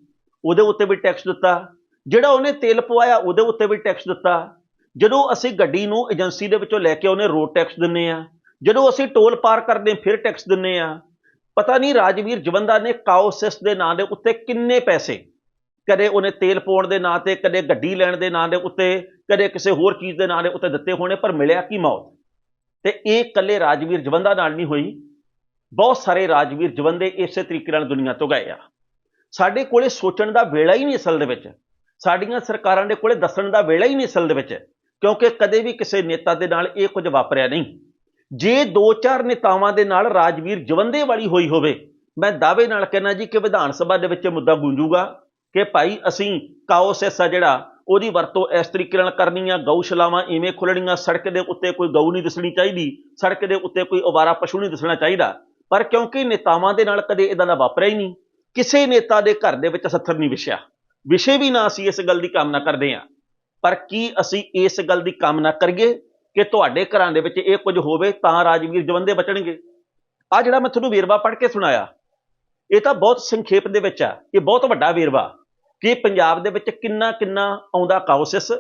ਉਹਦੇ ਉੱਤੇ ਵੀ ਟੈਕਸ ਦਿੱਤਾ। ਜਿਹੜਾ ਉਹਨੇ ਤੇਲ ਪਵਾਇਆ, ਉਹਦੇ ਉੱਤੇ ਵੀ ਟੈਕਸ ਦਿੱਤਾ। ਜਦੋਂ ਅਸੀਂ ਗੱਡੀ ਨੂੰ ਏਜੰਸੀ ਦੇ ਵਿੱਚੋਂ ਲੈ ਕੇ ਉਹਨੇ ਰੋਡ ਟੈਕਸ ਦਿੰਨੇ ਆ ਜਦੋਂ ਅਸੀਂ ਟੋਲ ਪਾਰ ਕਰਦੇ ਫਿਰ ਟੈਕਸ ਦਿੰਨੇ ਆ ਪਤਾ ਨਹੀਂ ਰਾਜਵੀਰ ਜਵੰਦਾ ਨੇ ਕਾਓਸਿਸ ਦੇ ਨਾਂ ਦੇ ਉੱਤੇ ਕਿੰਨੇ ਪੈਸੇ। ਕਦੇ ਉਹਨੇ ਤੇਲ ਪਾਉਣ ਦੇ ਨਾਂ ਤੇ, ਕਦੇ ਗੱਡੀ ਲੈਣ ਦੇ ਨਾਂ ਦੇ ਉੱਤੇ, ਕਦੇ ਕਿਸੇ ਹੋਰ ਚੀਜ਼ ਦੇ ਨਾਂ ਦੇ ਉੱਤੇ ਦਿੱਤੇ ਹੋਣੇ, ਪਰ ਮਿਲਿਆ ਕੀ ਮੌਤ? ਤੇ ਇਹ ਇਕੱਲੇ ਰਾਜਵੀਰ ਜਵੰਦਾ ਨਾਲ ਨਹੀਂ ਹੋਈ। ਬਹੁਤ ਸਾਰੇ ਰਾਜਵੀਰ ਜਵੰਦੇ ਇਸੇ ਤਰੀਕੇ ਨਾਲ ਦੁਨੀਆ ਤੋਂ ਗਏ ਆ। ਸਾਡੇ ਕੋਲੇ ਸੋਚਣ ਦਾ ਵੇਲਾ ਹੀ ਨਹੀਂ ਅਸਲ ਦੇ ਵਿੱਚ। ਸਾਡੀਆਂ ਸਰਕਾਰਾਂ ਦੇ ਕੋਲੇ ਦੱਸਣ ਦਾ ਵੇਲਾ ਹੀ ਨਹੀਂ ਅਸਲ ਦੇ ਵਿੱਚ। ਕਿਉਂਕਿ ਕਦੇ ਵੀ ਕਿਸੇ ਨੇਤਾ ਦੇ ਨਾਲ ਇਹ ਕੁਝ ਵਾਪਰਿਆ ਨਹੀਂ। ਜੇ ਦੋ ਚਾਰ ਨੇਤਾਵਾਂ ਦੇ ਨਾਲ ਰਾਜਵੀਰ ਜਵੰਦੇ ਵਾਲੀ ਹੋਈ ਹੋਵੇ, ਮੈਂ ਦਾਅਵੇ ਨਾਲ ਕਹਿਣਾ ਜੀ ਕਿ ਵਿਧਾਨ ਸਭਾ ਦੇ ਵਿੱਚ ਮੁੱਦਾ ਗੂੰਜੂਗਾ ਕਿ ਭਾਈ ਅਸੀਂ ਕਾਓਸੈਸ ਆ ਜਿਹੜਾ ਉਹਦੀ ਵਰਤੋਂ ਇਸ ਤਰੀਕੇ ਨਾਲ ਕਰਨੀ ਆ, ਗਊਸ਼ਾਲਾਵਾਂ ਇਵੇਂ ਖੁੱਲਣੀਆਂ ਸੜਕ ਦੇ ਉੱਤੇ ਕੋਈ ਗਊ ਨਹੀਂ ਦਿਸਣੀ ਚਾਹੀਦੀ, ਸੜਕ ਦੇ ਉੱਤੇ ਕੋਈ ਅਵਾਰਾ ਪਸ਼ੂ ਨਹੀਂ ਦਿਸਣਾ ਚਾਹੀਦਾ। ਪਰ ਕਿਉਂਕਿ ਨੇਤਾਵਾਂ ਦੇ ਨਾਲ ਕਦੇ ਇਦਾਂ ਦਾ ਵਾਪਰਿਆ ਹੀ ਨਹੀਂ, ਕਿਸੇ ਨੇਤਾ ਦੇ ਘਰ ਦੇ ਵਿੱਚ ਸੱਥਰ ਨਹੀਂ ਵਿਛਿਆ। ਵਿਸ਼ੇ ਵੀ ਨਾ ਅਸੀਂ ਇਸ ਗੱਲ ਦੀ ਕਾਮਨਾ ਕਰਦੇ ਹਾਂ। ਪਰ ਕੀ ਅਸੀਂ ਇਸ ਗੱਲ ਦੀ ਕਾਮਨਾ ਕਰੀਏ? ਕਿ ਤੁਹਾਡੇ ਘਰਾਂ ਦੇ ਵਿੱਚ ਇਹ ਕੁਝ ਹੋਵੇ ਤਾਂ ਰਾਜਵੀਰ ਜਵੰਦੇ ਬਚਣਗੇ। ਆ ਜਿਹੜਾ ਮੈਂ ਤੁਹਾਨੂੰ ਵੇਰਵਾ ਪੜ੍ਹ ਕੇ ਸੁਣਾਇਆ, ਇਹ ਤਾਂ ਬਹੁਤ ਸੰਖੇਪ ਦੇ ਵਿੱਚ ਆ, ਇਹ ਬਹੁਤ ਵੱਡਾ ਵੇਰਵਾ। ਕਿ ਪੰਜਾਬ ਦੇ ਵਿੱਚ ਕਿੰਨਾ ਕਿੰਨਾ ਆਉਂਦਾ ਕਾਉਸਿਸ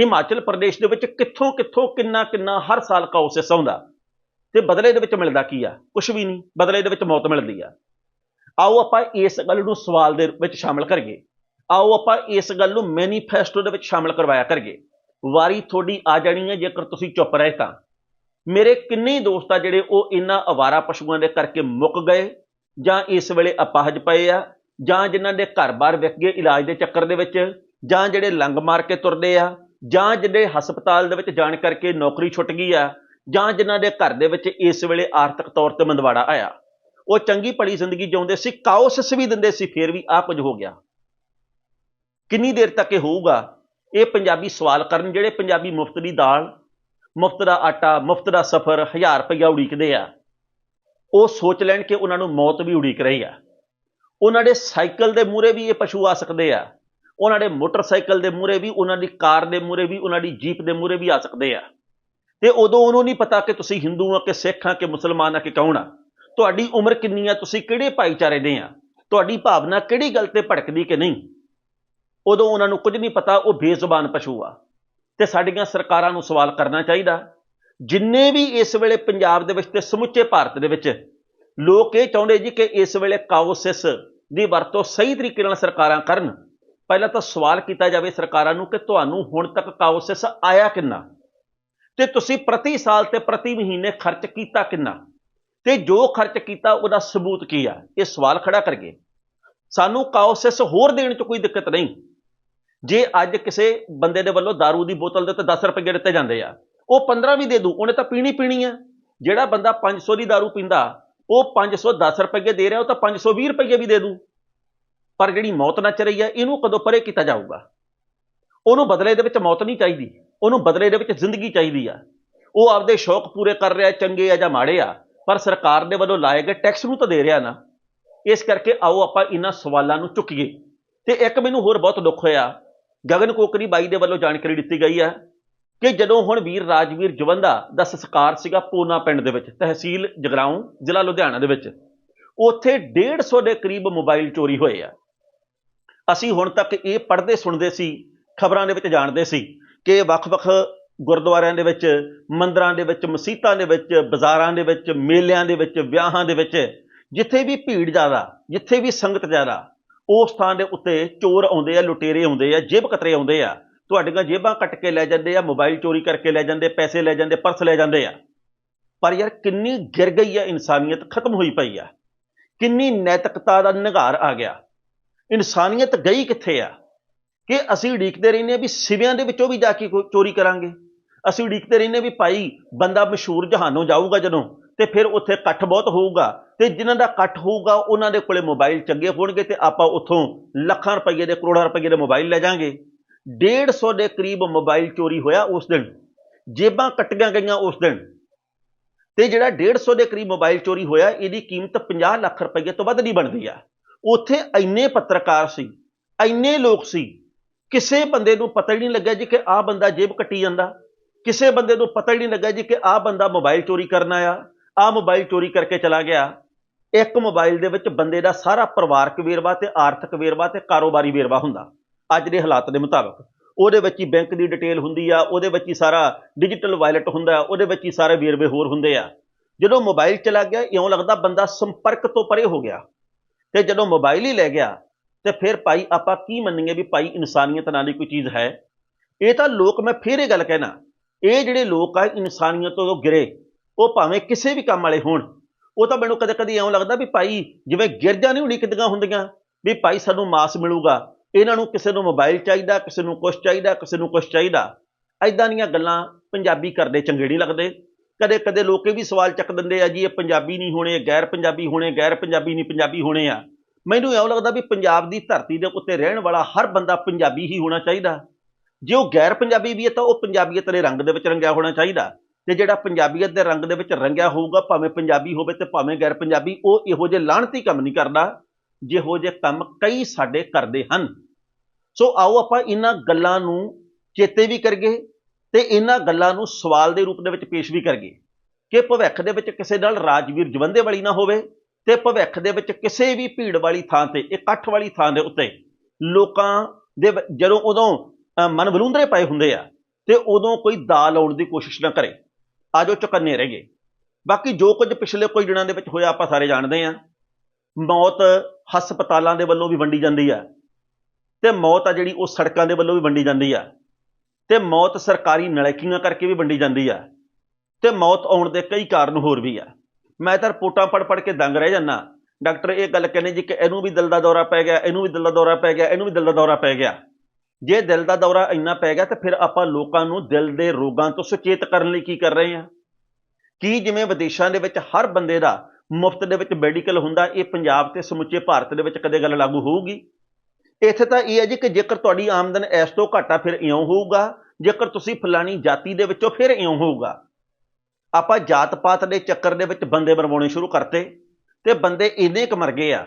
ਹਿਮਾਚਲ ਪ੍ਰਦੇਸ਼ ਦੇ ਵਿੱਚ ਕਿੱਥੋਂ ਕਿੱਥੋਂ ਕਿੰਨਾ ਕਿੰਨਾ ਹਰ ਸਾਲ ਕਾਉਸਿਸ ਆਉਂਦਾ। ਤੇ ਬਦਲੇ ਦੇ ਵਿੱਚ ਮਿਲਦਾ ਕੀ ਆ? ਕੁਝ ਵੀ ਨਹੀਂ, ਬਦਲੇ ਦੇ ਵਿੱਚ ਮੌਤ ਮਿਲਦੀ ਆ। ਆਓ ਆਪਾਂ ਇਸ ਗੱਲ ਨੂੰ ਸਵਾਲ ਦੇ ਵਿੱਚ ਸ਼ਾਮਲ ਕਰੀਏ। ਆਓ ਆਪਾਂ ਇਸ ਗੱਲ ਨੂੰ ਮੈਨੀਫੈਸਟੋ ਦੇ ਵਿੱਚ ਸ਼ਾਮਲ ਕਰਵਾਇਆ ਕਰੀਏ। ਵਾਰੀ ਤੁਹਾਡੀ ਆ ਜਾਣੀ ਹੈ, ਜੇਕਰ ਤੁਸੀਂ ਚੁੱਪ ਰਹੇ ਤਾਂ। ਮੇਰੇ ਕਿੰਨੇ ਹੀ ਦੋਸਤ ਆ ਜਿਹੜੇ ਉਹ ਇਹਨਾਂ ਅਵਾਰਾ ਪਸ਼ੂਆਂ ਦੇ ਕਰਕੇ ਮੁੱਕ ਗਏ, ਜਾਂ ਇਸ ਵੇਲੇ ਅਪਾਹਜ ਪਏ ਆ, ਜਾਂ ਜਿਨ੍ਹਾਂ ਦੇ ਘਰ-ਬਾਰ ਵਿਕ ਗਏ ਇਲਾਜ ਦੇ ਚੱਕਰ ਦੇ ਵਿੱਚ, ਜਾਂ ਜਿਹੜੇ ਲੰਗ ਮਾਰ ਕੇ ਤੁਰਦੇ ਆ, ਜਾਂ ਜਿਹੜੇ ਹਸਪਤਾਲ ਦੇ ਵਿੱਚ ਜਾਣ ਕਰਕੇ ਨੌਕਰੀ ਛੁੱਟ ਗਈ ਆ, ਜਾਂ ਜਿਨ੍ਹਾਂ ਦੇ ਘਰ ਦੇ ਵਿੱਚ ਇਸ ਵੇਲੇ ਆਰਥਿਕ ਤੌਰ ਤੇ ਮੰਦਵਾੜਾ ਆਇਆ। ਉਹ ਚੰਗੀ ਭਲੀ ਜ਼ਿੰਦਗੀ ਜਿਉਂਦੇ ਸੀ ਕਾਉਸਸ ਵੀ ਦਿੰਦੇ ਸੀ, ਫੇਰ ਵੀ ਆ ਕੁਝ ਹੋ ਗਿਆ। ਕਿੰਨੀ ਦੇਰ ਤੱਕ ਇਹ ਹੋਊਗਾ? ਇਹ ਪੰਜਾਬੀ ਸਵਾਲ ਕਰਨ ਜਿਹੜੇ ਪੰਜਾਬੀ ਮੁਫਤ ਦੀ ਦਾਲ, ਮੁਫਤ ਦਾ ਆਟਾ, ਮੁਫਤ ਦਾ ਸਫ਼ਰ 1000 ਰੁਪਇਆ ਉਡੀਕਦੇ ਆ, ਉਹ ਸੋਚ ਲੈਣ ਕਿ ਉਹਨਾਂ ਨੂੰ ਮੌਤ ਵੀ ਉਡੀਕ ਰਹੀ ਆ। ਉਹਨਾਂ ਦੇ ਸਾਈਕਲ ਦੇ ਮੂਹਰੇ ਵੀ ਇਹ ਪਸ਼ੂ ਆ ਸਕਦੇ ਆ। ਉਹਨਾਂ ਦੇ ਮੋਟਰਸਾਈਕਲ ਦੇ ਮੂਹਰੇ ਵੀ, ਉਹਨਾਂ ਦੀ ਕਾਰ ਦੇ ਮੂਹਰੇ ਵੀ, ਉਹਨਾਂ ਦੀ ਜੀਪ ਦੇ ਮੂਹਰੇ ਵੀ ਆ ਸਕਦੇ ਆ। ਤੇ ਉਦੋਂ ਉਹਨੂੰ ਨਹੀਂ ਪਤਾ ਕਿ ਤੁਸੀਂ ਹਿੰਦੂ ਆ ਕਿ ਸਿੱਖ ਆ ਕਿ ਮੁਸਲਮਾਨ ਆ ਕਿ ਕੌਣ ਆ। ਤੁਹਾਡੀ ਉਮਰ ਕਿੰਨੀ ਆ, ਤੁਸੀਂ ਕਿਹੜੇ ਭਾਈਚਾਰੇ ਦੇ ਆ? ਤੁਹਾਡੀ ਭਾਵਨਾ ਕਿਹੜੀ ਗੱਲ ਤੇ ਭੜਕਦੀ ਕਿ ਨਹੀਂ? ਉਦੋਂ ਉਹਨਾਂ ਨੂੰ ਕੁਝ ਨਹੀਂ ਪਤਾ ਉਹ ਬੇਜ਼ੁਬਾਨ ਪਸ਼ੂ ਆ। ਤੇ ਸਾਡੀਆਂ ਸਰਕਾਰਾਂ ਨੂੰ ਸਵਾਲ ਕਰਨਾ ਚਾਹੀਦਾ। ਜਿੰਨੇ ਵੀ ਇਸ ਵੇਲੇ ਪੰਜਾਬ ਦੇ ਵਿੱਚ ਤੇ ਸਮੁੱਚੇ ਭਾਰਤ ਦੇ ਵਿੱਚ ਲੋਕ ਇਹ ਚਾਹੁੰਦੇ ਜੀ ਕਿ ਇਸ ਵੇਲੇ ਕਾਉਸਿਸ ਦੀ ਵਰਤੋਂ ਸਹੀ ਤਰੀਕੇ ਨਾਲ ਸਰਕਾਰਾਂ ਕਰਨ, ਪਹਿਲਾਂ ਤਾਂ ਸਵਾਲ ਕੀਤਾ ਜਾਵੇ ਸਰਕਾਰਾਂ ਨੂੰ ਕਿ ਤੁਹਾਨੂੰ ਹੁਣ ਤੱਕ ਕਾਉਸਿਸ ਆਇਆ ਕਿੰਨਾ? ਤੇ ਤੁਸੀਂ ਪ੍ਰਤੀ ਸਾਲ ਤੇ ਪ੍ਰਤੀ ਮਹੀਨੇ ਖਰਚ ਕੀਤਾ ਕਿੰਨਾ? ਤੇ ਜੋ ਖਰਚ ਕੀਤਾ ਉਹਦਾ ਸਬੂਤ ਕੀ ਆ? ਇਹ ਸਵਾਲ ਖੜਾ ਕਰਗੇ ਸਾਨੂੰ ਕਾਉਸਿਸ ਹੋਰ ਦੇਣ 'ਚ ਕੋਈ ਦਿੱਕਤ ਨਹੀਂ। ਜੇ ਅੱਜ ਕਿਸੇ ਬੰਦੇ ਦੇ ਵੱਲੋਂ दारू ਦੀ ਬੋਤਲ ਦੇ ਉੱਤੇ 10 ਰੁਪਏ ਦਿੱਤੇ ਜਾਂਦੇ ਆ ਉਹ 15 ਵੀ ਦੇ ਦੂ ਉਹਨੇ ਤਾਂ ਪੀਣੀ ਪੀਣੀ ਆ ਜਿਹੜਾ ਬੰਦਾ 500 ਦੀ दारू ਪੀਂਦਾ ਉਹ 510 ਰੁਪਏ ਦੇ ਰਿਹਾ ਉਹ ਤਾਂ 520 ਰੁਪਏ ਵੀ ਦੇ ਦੂ ਪਰ ਜਿਹੜੀ ਮੌਤ ਨੱਚ ਰਹੀ ਹੈ ਇਹਨੂੰ ਕਦੋਂ ਪਰੇ ਕੀਤਾ ਜਾਊਗਾ ਉਹਨੂੰ ਬਦਲੇ ਦੇ ਵਿੱਚ ਮੌਤ ਨਹੀਂ ਚਾਹੀਦੀ ਉਹਨੂੰ ਬਦਲੇ ਦੇ ਵਿੱਚ ਜ਼ਿੰਦਗੀ ਚਾਹੀਦੀ ਆ ਉਹ ਆਪਦੇ ਸ਼ੌਕ ਪੂਰੇ ਕਰ ਰਿਹਾ ਚੰਗੇ ਆ ਜਾਂ ਮਾੜੇ ਆ ਪਰ ਸਰਕਾਰ ਦੇ ਵੱਲੋਂ ਲਾਏ ਗਏ ਟੈਕਸ ਨੂੰ ਤਾਂ ਦੇ ਰਿਹਾ ਨਾ ਇਸ ਕਰਕੇ ਆਓ ਆਪਾਂ ਇਹਨਾਂ ਸਵਾਲਾਂ ਨੂੰ ਚੁੱਕੀਏ ਤੇ ਇੱਕ ਮੈਨੂੰ ਹੋਰ ਬਹੁਤ ਦੁੱਖ ਹੋਇਆ ਗਗਨ ਕੋਕਰੀ ਬਾਈ ਦੇ ਵੱਲੋਂ ਜਾਣਕਾਰੀ ਦਿੱਤੀ ਗਈ ਹੈ ਕਿ ਜਦੋਂ ਹੁਣ ਵੀਰ ਰਾਜਵੀਰ ਜਵੰਦਾ ਦਾ ਸੰਸਕਾਰ ਸੀਗਾ ਪੂਨਾ ਪਿੰਡ ਦੇ ਵਿੱਚ, ਤਹਿਸੀਲ ਜਗਰਾਉਂ, ਜ਼ਿਲ੍ਹਾ ਲੁਧਿਆਣਾ ਦੇ ਵਿੱਚ, ਉੱਥੇ 150 ਦੇ ਕਰੀਬ ਮੋਬਾਈਲ ਚੋਰੀ ਹੋਏ ਆ। ਅਸੀਂ ਹੁਣ ਤੱਕ ਇਹ ਪੜ੍ਹਦੇ ਸੁਣਦੇ ਸੀ, ਖਬਰਾਂ ਦੇ ਵਿੱਚ ਜਾਣਦੇ ਸੀ ਕਿ ਵੱਖ-ਵੱਖ ਗੁਰਦੁਆਰਿਆਂ ਦੇ ਵਿੱਚ, ਮੰਦਰਾਂ ਦੇ ਵਿੱਚ, ਮਸੀਤਾਂ ਦੇ ਵਿੱਚ, ਬਾਜ਼ਾਰਾਂ ਦੇ ਵਿੱਚ, ਮੇਲਿਆਂ ਦੇ ਵਿੱਚ, ਵਿਆਹਾਂ ਦੇ ਵਿੱਚ, ਜਿੱਥੇ ਵੀ ਭੀੜ ਜ਼ਿਆਦਾ, ਜਿੱਥੇ ਵੀ ਸੰਗਤ ਜ਼ਿਆਦਾ ਉਸ ਥਾਂ ਦੇ ਉੱਤੇ ਚੋਰ ਆਉਂਦੇ ਆ, ਲੁਟੇਰੇ ਆਉਂਦੇ ਆ, ਜੇਬ ਕਤਰੇ ਆਉਂਦੇ ਆ। ਤੁਹਾਡੀਆਂ ਜੇਬਾਂ ਕੱਟ ਕੇ ਲੈ ਜਾਂਦੇ ਆ, ਮੋਬਾਈਲ ਚੋਰੀ ਕਰਕੇ ਲੈ ਜਾਂਦੇ, ਪੈਸੇ ਲੈ ਜਾਂਦੇ, ਪਰਸ ਲੈ ਜਾਂਦੇ ਆ। ਪਰ ਯਾਰ ਕਿੰਨੀ ਗਿਰ ਗਈ ਆ, ਇਨਸਾਨੀਅਤ ਖਤਮ ਹੋਈ ਪਈ ਆ। ਕਿੰਨੀ ਨੈਤਿਕਤਾ ਦਾ ਨਿਗਾਰ ਆ ਗਿਆ। ਇਨਸਾਨੀਅਤ ਗਈ ਕਿੱਥੇ ਆ? ਕਿ ਅਸੀਂ ਉਡੀਕਦੇ ਰਹਿੰਦੇ ਆ ਵੀ ਸਿਵਿਆਂ ਦੇ ਵਿੱਚੋਂ ਵੀ ਜਾ ਕੇ ਕੋਈ ਚੋਰੀ ਕਰਾਂਗੇ। ਅਸੀਂ ਉਡੀਕਦੇ ਰਹਿੰਦੇ ਵੀ ਭਾਈ, ਬੰਦਾ ਮਸ਼ਹੂਰ ਜਹਾਨੋਂ ਜਾਊਗਾ ਜਦੋਂ। ਤੇ ਫਿਰ ਉੱਥੇ ਇਕੱਠ ਬਹੁਤ ਹੋਊਗਾ। ਤੇ ਜਿਨ੍ਹਾਂ ਦਾ ਇਕੱਠ ਹੋਊਗਾ, ਉਹਨਾਂ ਦੇ ਕੋਲੇ ਮੋਬਾਈਲ ਚੰਗੇ ਹੋਣਗੇ ਤੇ ਆਪਾਂ ਉੱਥੋਂ ਲੱਖਾਂ ਰੁਪਏ ਦੇ, ਕਰੋੜਾਂ ਰੁਪਏ ਦੇ ਮੋਬਾਈਲ ਲੈ ਜਾਾਂਗੇ। 150 ਦੇ ਕਰੀਬ ਮੋਬਾਈਲ ਚੋਰੀ ਹੋਇਆ ਉਸ ਦਿਨ। ਜੇਬਾਂ ਕੱਟੀਆਂ ਗਈਆਂ ਉਸ ਦਿਨ। ਤੇ ਜਿਹੜਾ 150 ਦੇ ਕਰੀਬ ਮੋਬਾਈਲ ਚੋਰੀ ਹੋਇਆ, ਇਹਦੀ ਕੀਮਤ 50 ਲੱਖ ਰੁਪਏ ਤੋਂ ਵੱਧ ਨਹੀਂ ਬਣਦੀ ਆ। ਉੱਥੇ ਇੰਨੇ ਪੱਤਰਕਾਰ ਸੀ, ਇੰਨੇ ਲੋਕ ਸੀ, ਕਿਸੇ ਬੰਦੇ ਨੂੰ ਪਤਾ ਹੀ ਨਹੀਂ ਲੱਗਿਆ ਜੀ ਕਿ ਆਹ ਬੰਦਾ ਜੇਬ ਕੱਟੀ ਜਾਂਦਾ। ਕਿਸੇ ਬੰਦੇ ਨੂੰ ਪਤਾ ਹੀ ਨਹੀਂ ਲੱਗਿਆ ਜੀ ਕਿ ਆਹ ਬੰਦਾ ਮੋਬਾਈਲ ਚੋਰੀ ਕਰਨ ਆਇਆ। ਆਹ ਮੋਬਾਈਲ ਚੋਰੀ ਕਰਕੇ ਚਲਾ ਗਿਆ। ਇੱਕ ਮੋਬਾਈਲ ਦੇ ਵਿੱਚ ਬੰਦੇ ਦਾ ਸਾਰਾ ਪਰਿਵਾਰਕ ਵੇਰਵਾ ਤੇ ਆਰਥਿਕ ਵੇਰਵਾ ਤੇ ਕਾਰੋਬਾਰੀ ਵੇਰਵਾ ਹੁੰਦਾ। ਅੱਜ ਦੇ ਹਾਲਾਤ ਦੇ ਮੁਤਾਬਕ ਉਹਦੇ ਵਿੱਚ ਹੀ ਬੈਂਕ ਦੀ ਡਿਟੇਲ ਹੁੰਦੀ ਆ, ਉਹਦੇ ਵਿੱਚ ਹੀ ਸਾਰਾ ਡਿਜੀਟਲ ਵਾਇਲਟ ਹੁੰਦਾ, ਉਹਦੇ ਵਿੱਚ ਹੀ ਸਾਰੇ ਵੇਰਵੇ ਹੋਰ ਹੁੰਦੇ ਆ। ਜਦੋਂ ਮੋਬਾਈਲ ਚਲਾ ਗਿਆ, ਇਉਂ ਲੱਗਦਾ ਬੰਦਾ ਸੰਪਰਕ ਤੋਂ ਪਰੇ ਹੋ ਗਿਆ। ਤੇ ਜਦੋਂ ਮੋਬਾਈਲ ਹੀ ਲੈ ਗਿਆ, ਤੇ ਫਿਰ ਭਾਈ ਆਪਾਂ ਕੀ ਮੰਨੀਏ ਵੀ ਭਾਈ ਇਨਸਾਨੀਅਤ ਨਾਲ ਹੀ ਕੋਈ ਚੀਜ਼ ਹੈ? ਇਹ ਤਾਂ ਲੋਕ, ਮੈਂ ਫੇਰ ਇਹ ਗੱਲ ਕਹਿਣਾ, ਇਹ ਜਿਹੜੇ ਲੋਕ ਆ, ਇਨਸਾਨੀਅਤ ਤੋਂ ਗਿਰੇ ਉਹ ਭਾਵੇਂ ਕਿਸੇ ਵੀ ਕੰਮ ਵਾਲੇ ਹੋਣ। ਉਹ ਤਾਂ ਮੈਨੂੰ ਕਦੇ ਕਦੇ ਇਉਂ ਲੱਗਦਾ ਵੀ ਭਾਈ, ਜਿਵੇਂ ਗਿਰਜਾਂ ਨਹੀਂ ਉਡੀਕਦੀਆਂ ਹੁੰਦੀਆਂ, ਵੀ ਭਾਈ ਸਾਨੂੰ ਮਾਸ ਮਿਲੂਗਾ। ਇਹਨਾਂ ਨੂੰ ਕਿਸੇ ਨੂੰ ਮੋਬਾਈਲ ਚਾਹੀਦਾ, ਕਿਸੇ ਨੂੰ ਕੁਛ ਚਾਹੀਦਾ, ਕਿਸੇ ਨੂੰ ਕੁਛ ਚਾਹੀਦਾ। ਐਦਾਂ ਦੀਆਂ ਗੱਲਾਂ ਪੰਜਾਬੀ ਕਰਦੇ ਚੰਗੇ ਨਹੀਂ ਲੱਗਦੇ। ਕਦੇ ਕਦੇ ਲੋਕ ਇਹ ਵੀ ਸਵਾਲ ਚੱਕ ਦਿੰਦੇ ਆ ਜੀ, ਇਹ ਪੰਜਾਬੀ ਨਹੀਂ ਹੋਣੇ ਗੈਰ ਪੰਜਾਬੀ ਹੋਣੇ, ਗੈਰ ਪੰਜਾਬੀ ਨਹੀਂ ਪੰਜਾਬੀ ਹੋਣੇ ਆ। ਮੈਨੂੰ ਇਉਂ ਲੱਗਦਾ ਵੀ ਪੰਜਾਬ ਦੀ ਧਰਤੀ ਦੇ ਉੱਤੇ ਰਹਿਣ ਵਾਲਾ ਹਰ ਬੰਦਾ ਪੰਜਾਬੀ ਹੀ ਹੋਣਾ ਚਾਹੀਦਾ। ਜੇ ਉਹ ਗੈਰ ਪੰਜਾਬੀ ਵੀ ਹੈ ਤਾਂ ਉਹ ਪੰਜਾਬੀਅਤ ਦੇ ਰੰਗ ਦੇ ਵਿੱਚ ਰੰਗਿਆ ਹੋਣਾ ਚਾਹੀਦਾ। ਤੇ ਜਿਹੜਾ ਪੰਜਾਬੀਅਤ ਦੇ ਰੰਗ ਦੇ ਵਿੱਚ ਰੰਗਿਆ ਹੋਊਗਾ, ਭਾਵੇਂ ਪੰਜਾਬੀ ਹੋਵੇ ਤੇ ਭਾਵੇਂ ਗੈਰ ਪੰਜਾਬੀ, ਉਹ ਇਹੋ ਜਿਹੇ ਲਾਹਣਤੀ ਕੰਮ ਨਹੀਂ ਕਰਦਾ, ਜਿਹੋ ਜਿਹੇ ਕੰਮ ਕਈ ਸਾਡੇ ਕਰਦੇ ਹਨ। ਸੋ ਆਓ ਆਪਾਂ ਇਹਨਾਂ ਗੱਲਾਂ ਨੂੰ ਚੇਤੇ ਵੀ ਕਰੀਏ ਤੇ ਇਹਨਾਂ ਗੱਲਾਂ ਨੂੰ ਸਵਾਲ ਦੇ ਰੂਪ ਦੇ ਵਿੱਚ ਪੇਸ਼ ਵੀ ਕਰੀਏ। ਕਿ ਭਵਿੱਖ ਦੇ ਵਿੱਚ ਕਿਸੇ ਨਾਲ ਰਾਜਵੀਰ ਜਵੰਦੇ ਵਾਲੀ ਨਾ ਹੋਵੇ ਤੇ ਭਵਿੱਖ ਦੇ ਵਿੱਚ ਕਿਸੇ ਵੀ ਭੀੜ ਵਾਲੀ ਥਾਂ ਤੇ, ਇਕੱਠ ਵਾਲੀ ਥਾਂ ਦੇ ਉੱਤੇ ਲੋਕਾਂ ਦੇ ਜਦੋਂ ਉਦੋਂ ਮਨ ਬਲੂੰਦਰੇ ਪਏ ਹੁੰਦੇ ਆ ਤੇ ਉਦੋਂ ਕੋਈ ਦਾ ਲਾਉਣ ਦੀ ਕੋਸ਼ਿਸ਼ ਨਾ ਕਰੇ। ਆਜੋ ਚੁਕੰਨੇ ਰਹਿ ਗਏ। ਬਾਕੀ ਜੋ ਕੁਝ ਪਿਛਲੇ ਕੁਝ ਦਿਨਾਂ ਦੇ ਵਿੱਚ ਹੋਇਆ ਆਪਾਂ ਸਾਰੇ ਜਾਣਦੇ ਆ ਮੌਤ ਹਸਪਤਾਲਾਂ ਦੇ ਵੱਲੋਂ ਵੀ ਵੰਡੀ ਜਾਂਦੀ ਆ ਤੇ ਮੌਤ ਆ ਜਿਹੜੀ ਉਹ ਸੜਕਾਂ ਦੇ ਵੱਲੋਂ ਵੀ ਵੰਡੀ ਜਾਂਦੀ ਆ ਤੇ ਮੌਤ ਸਰਕਾਰੀ ਨਲੈਕੀਆਂ ਕਰਕੇ ਵੀ ਵੰਡੀ ਜਾਂਦੀ ਆ ਤੇ ਮੌਤ ਆਉਣ ਦੇ ਕਈ ਕਾਰਨ ਹੋਰ ਵੀ ਆ। ਮੈਂ ਤਾਂ ਰਿਪੋਰਟਾਂ ਪੜ ਪੜ ਕੇ ਦੰਗ ਰਹਿ ਜਾਂਦਾ। ਡਾਕਟਰ ਇਹ ਗੱਲ ਕਹਿੰਦੇ ਜੀ ਕਿ ਇਹਨੂੰ ਵੀ ਦਿਲ ਦਾ ਦੌਰਾ ਪੈ ਗਿਆ, ਇਹਨੂੰ ਵੀ ਦਿਲ ਦਾ ਦੌਰਾ ਪੈ ਗਿਆ, ਇਹਨੂੰ ਵੀ ਦਿਲ ਦਾ ਦੌਰਾ ਪੈ ਗਿਆ। ਜੇ ਦਿਲ ਦਾ ਦੌਰਾ ਇੰਨਾ ਪੈ ਗਿਆ ਤਾਂ ਫਿਰ ਆਪਾਂ ਲੋਕਾਂ ਨੂੰ ਦਿਲ ਦੇ ਰੋਗਾਂ ਤੋਂ ਸੁਚੇਤ ਕਰਨ ਲਈ ਕੀ ਕਰ ਰਹੇ ਹਾਂ? ਕੀ ਜਿਵੇਂ ਵਿਦੇਸ਼ਾਂ ਦੇ ਵਿੱਚ ਹਰ ਬੰਦੇ ਦਾ ਮੁਫਤ ਦੇ ਵਿੱਚ ਮੈਡੀਕਲ ਹੁੰਦਾ, ਇਹ ਪੰਜਾਬ ਤੇ ਸਮੁੱਚੇ ਭਾਰਤ ਦੇ ਵਿੱਚ ਕਦੇ ਗੱਲ ਲਾਗੂ ਹੋਊਗੀ? ਇੱਥੇ ਤਾਂ ਇਹ ਹੈ ਜੀ ਕਿ ਜੇਕਰ ਤੁਹਾਡੀ ਆਮਦਨ ਇਸ ਤੋਂ ਘੱਟ ਆ, ਫਿਰ ਇਉਂ ਹੋਊਗਾ। ਜੇਕਰ ਤੁਸੀਂ ਫਲਾਣੀ ਜਾਤੀ ਦੇ ਵਿੱਚੋਂ, ਫਿਰ ਇਉਂ ਹੋਊਗਾ। ਆਪਾਂ ਜਾਤ ਪਾਤ ਦੇ ਚੱਕਰ ਦੇ ਵਿੱਚ ਬੰਦੇ ਮਰਵਾਉਣੇ ਸ਼ੁਰੂ ਕਰਤੇ ਤੇ ਬੰਦੇ ਇੰਨੇ ਕੁ ਮਰ ਗਏ ਆ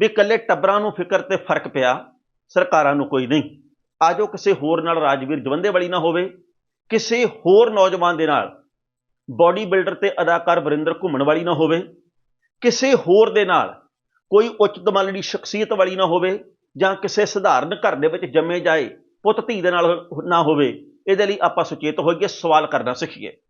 ਵੀ ਇਕੱਲੇ ਟੱਬਰਾਂ ਨੂੰ ਫਿਕਰ ਤੇ ਫ਼ਰਕ ਪਿਆ, ਸਰਕਾਰਾਂ ਨੂੰ ਕੋਈ ਨਹੀਂ। ਆਜੋ ਕਿਸੇ ਹੋਰ ਨਾਲ ਰਾਜਵੀਰ ਜਵੰਦੇ ਵਾਲੀ ਨਾ ਹੋਵੇ, ਕਿਸੇ ਹੋਰ ਨੌਜਵਾਨ ਦੇ ਨਾਲ ਬਾਡੀ ਬਿਲਡਰ ਤੇ ਅਦਾਕਾਰ ਵਰਿੰਦਰ ਘੁੰਮਣ ਵਾਲੀ ਨਾ ਹੋਵੇ, ਕਿਸੇ ਹੋਰ ਦੇ ਨਾਲ ਕੋਈ ਉੱਚ ਦਮਾਲਣੀ ਸ਼ਖਸੀਅਤ ਵਾਲੀ ਨਾ ਹੋਵੇ ਜਾਂ ਕਿਸੇ ਸਧਾਰਨ ਘਰ ਦੇ ਵਿੱਚ ਜੰਮੇ ਜਾਏ ਪੁੱਤ ਧੀ ਦੇ ਨਾਲ ਨਾ ਹੋਵੇ, ਇਹਦੇ ਲਈ ਆਪਾਂ ਸੁਚੇਤ ਹੋਈਏ, ਸਵਾਲ ਕਰਨਾ ਸਿੱਖੀਏ।